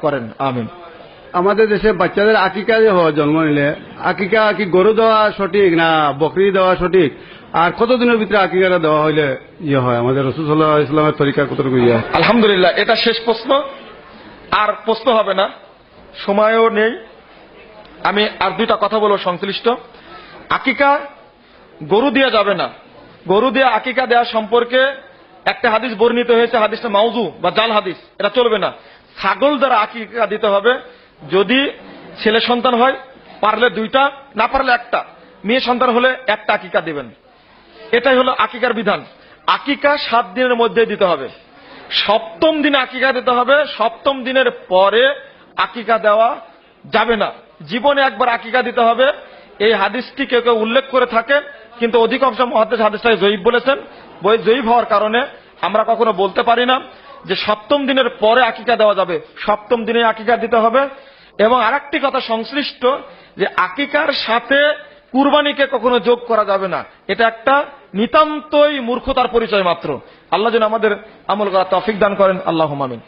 করেন আমিন। আমাদের দেশে বাচ্চাদের আকিকা যে হয় জন্ম নিলে আকিকা কি গরু দেওয়া সঠিক না বকরি দেওয়া সঠিক? আর কতদিনের ভিতরে আকিকাটা দেওয়া হইলে ইয়ে হয়? আমাদের রসুল্লাহ ইসলামের তরিকা কতটুকু ইয়ে? হয়? আলহামদুলিল্লাহ এটা শেষ প্রশ্ন। আর প্রশ্ন হবে না সময়ও নেই। আমি আর দুইটা কথা বলব সংশ্লিষ্ট। আকিকা গরু দিয়ে যাবে না। গরু দিয়ে আকিকা দেওয়া সম্পর্কে একটা হাদিস বর্ণিত হয়েছে হাদিসটা মাউজু বা জাল হাদিস এটা চলবে না। ছাগল দ্বারা আকিকা দিতে হবে। যদি ছেলে সন্তান হয়, পারলে দুইটা, না পারলে একটা। মেয়ে সন্তান হলে একটা আকিকা দিবেন। এটাই হলো আকিকার বিধান। আকিকা সাত দিনের মধ্যে দিতে হবে। সপ্তম দিনে আকিকা দিতে হবে। সপ্তম দিনের পরে আকিকা দেওয়া যাবে না। জীবনে একবার আকিকা দিতে হবে। এই হাদিসটি কেউ কেউ উল্লেখ করে থাকে কিন্তু অধিকাংশ মহাদেশ হাদিসটাকে জয়ীব বলেছেন। বই জয়ীব হওয়ার কারণে আমরা কখনো বলতে পারি না। যে সপ্তম দিনের পরে আকিকা দেওয়া যাবে, সপ্তম দিনে আকিকা দিতে হবে। এবং আরেকটি কথা সংশ্লিষ্ট, যে আকিকার সাথে কুরবানিকে কখনো যোগ করা যাবে না। এটা একটা নিতান্তই মূর্খতার পরিচয় মাত্র। আল্লাহ যেন আমাদের আমল করা তফিক দান করেন। আল্লাহ মামিন